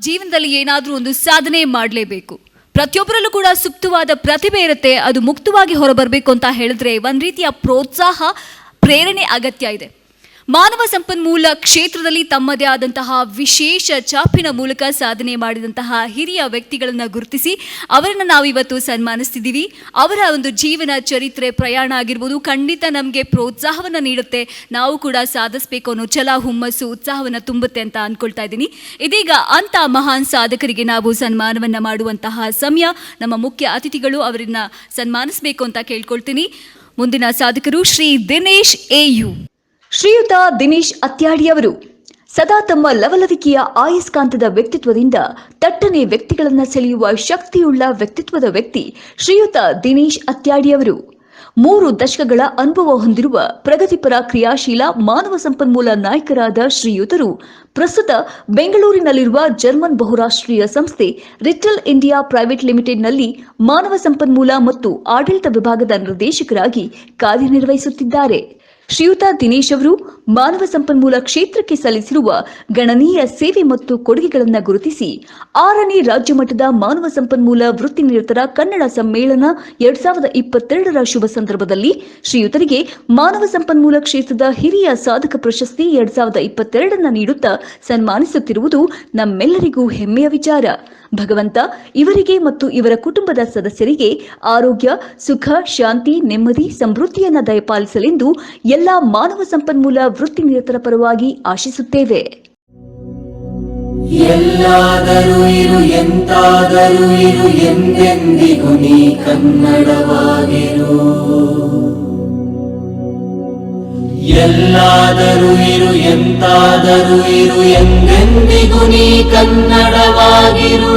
ಜೀವನದಲ್ಲಿ ಏನಾದರೂ ಒಂದು ಸಾಧನೆ ಮಾಡಲೇಬೇಕು. ಪ್ರತಿಯೊಬ್ಬರಲ್ಲೂ ಕೂಡ ಸುಪ್ತವಾದ ಪ್ರತಿಭೆ ಇರುತ್ತೆ, ಅದು ಮುಕ್ತವಾಗಿ ಹೊರಬರಬೇಕು ಅಂತ ಹೇಳಿದ್ರೆ ಒಂದು ರೀತಿಯ ಪ್ರೋತ್ಸಾಹ, ಪ್ರೇರಣೆ ಅಗತ್ಯ ಇದೆ. ಮಾನವ ಸಂಪನ್ಮೂಲ ಕ್ಷೇತ್ರದಲ್ಲಿ ತಮ್ಮದೇ ಆದಂತಹ ವಿಶೇಷ ಚಾಪಿನ ಮೂಲಕ ಸಾಧನೆ ಮಾಡಿದಂತಹ ಹಿರಿಯ ವ್ಯಕ್ತಿಗಳನ್ನು ಗುರುತಿಸಿ ಅವರನ್ನು ನಾವಿವತ್ತು ಸನ್ಮಾನಿಸ್ತಿದ್ದೀವಿ. ಅವರ ಒಂದು ಜೀವನ ಚರಿತ್ರೆ ಪ್ರಯಾಣ ಆಗಿರ್ಬೋದು, ಖಂಡಿತ ನಮಗೆ ಪ್ರೋತ್ಸಾಹವನ್ನು ನೀಡುತ್ತೆ. ನಾವು ಕೂಡ ಸಾಧಿಸಬೇಕು ಅನ್ನೋ ಛಲ, ಹುಮ್ಮಸ್ಸು, ಉತ್ಸಾಹವನ್ನು ತುಂಬುತ್ತೆ ಅಂತ ಅಂದ್ಕೊಳ್ತಾ ಇದ್ದೀನಿ. ಇದೀಗ ಅಂತ ಮಹಾನ್ ಸಾಧಕರಿಗೆ ನಾವು ಸನ್ಮಾನವನ್ನು ಮಾಡುವಂತಹ ಸಮಯ, ನಮ್ಮ ಮುಖ್ಯ ಅತಿಥಿಗಳು ಅವರನ್ನು ಸನ್ಮಾನಿಸಬೇಕು ಅಂತ ಕೇಳ್ಕೊಳ್ತೀನಿ. ಮುಂದಿನ ಸಾಧಕರು ಶ್ರೀ ದಿನೇಶ್ ಎಯು ಶ್ರೀಯುತ ದಿನೇಶ್ ಅತ್ಯಾಡಿಯವರು ಸದಾ ತಮ್ಮ ಲವಲವಿಕೆಯ ಆಯಸ್ಕಾಂತದ ವ್ಯಕ್ತಿತ್ವದಿಂದ ತಟ್ಟನೆ ವ್ಯಕ್ತಿಗಳನ್ನು ಸೆಳೆಯುವ ಶಕ್ತಿಯುಳ್ಳ ವ್ಯಕ್ತಿತ್ವದ ವ್ಯಕ್ತಿ ಶ್ರೀಯುತ ದಿನೇಶ್ ಅತ್ಯಾಡಿಯವರು ಮೂರು ದಶಕಗಳ ಅನುಭವ ಹೊಂದಿರುವ ಪ್ರಗತಿಪರ ಕ್ರಿಯಾಶೀಲ ಮಾನವ ಸಂಪನ್ಮೂಲ ನಾಯಕರಾದ ಶ್ರೀಯುತರು ಪ್ರಸ್ತುತ ಬೆಂಗಳೂರಿನಲ್ಲಿರುವ ಜರ್ಮನ್ ಬಹುರಾಷ್ಟ್ರೀಯ ಸಂಸ್ಥೆ ರಿಟಲ್ ಇಂಡಿಯಾ ಪ್ರೈವೇಟ್ ಲಿಮಿಟೆಡ್ನಲ್ಲಿ ಮಾನವ ಸಂಪನ್ಮೂಲ ಮತ್ತು ಆಡಳಿತ ವಿಭಾಗದ ನಿರ್ದೇಶಕರಾಗಿ ಕಾರ್ಯನಿರ್ವಹಿಸುತ್ತಿದ್ದಾರೆ. ಶ್ರೀಯುತ ದಿನೇಶ್ ಅವರು ಮಾನವ ಸಂಪನ್ಮೂಲ ಕ್ಷೇತ್ರಕ್ಕೆ ಸಲ್ಲಿಸಿರುವ ಗಣನೀಯ ಸೇವೆ ಮತ್ತು ಕೊಡುಗೆಗಳನ್ನು ಗುರುತಿಸಿ ಆರನೇ ರಾಜ್ಯ ಮಟ್ಟದ ಮಾನವ ಸಂಪನ್ಮೂಲ ವೃತ್ತಿ ನಿರತರ ಕನ್ನಡ ಸಮ್ಮೇಳನ ಎರಡ್ ಸಾವಿರದ ಇಪ್ಪತ್ತೆರಡರ ಶುಭ ಸಂದರ್ಭದಲ್ಲಿ ಶ್ರೀಯುತರಿಗೆ ಮಾನವ ಸಂಪನ್ಮೂಲ ಕ್ಷೇತ್ರದ ಹಿರಿಯ ಸಾಧಕ ಪ್ರಶಸ್ತಿ ಎರಡ್ ಸಾವಿರದ ಇಪ್ಪತ್ತೆರಡನ್ನು ನೀಡುತ್ತಾ ಸನ್ಮಾನಿಸುತ್ತಿರುವುದು ನಮ್ಮೆಲ್ಲರಿಗೂ ಹೆಮ್ಮೆಯ ವಿಚಾರ. ಭಗವಂತ ಇವರಿಗೆ ಮತ್ತು ಇವರ ಕುಟುಂಬದ ಸದಸ್ಯರಿಗೆ ಆರೋಗ್ಯ, ಸುಖ, ಶಾಂತಿ, ನೆಮ್ಮದಿ, ಸಮೃದ್ಧಿಯನ್ನ ದಯಪಾಲಿಸಲೆಂದು ಎಲ್ಲಾ ಮಾನವ ಸಂಪನ್ಮೂಲ ವೃತ್ತಿ ನಿರತರ ಪರವಾಗಿ ಆಶಿಸುತ್ತೇವೆ. ಎಲ್ಲಾದರೂ ಇರು, ಎಂತಾದರೂ ಇರು, ಎಂದೆಂದಿಗೂ ನೀ ಕನ್ನಡವಾಗಿರು. ಎಲ್ಲಾದರೂ ಇರು, ಎಂತಾದರೂ ಇರು, ಎಂದೆಂದಿಗೂ ನೀ ಕನ್ನಡವಾಗಿರು.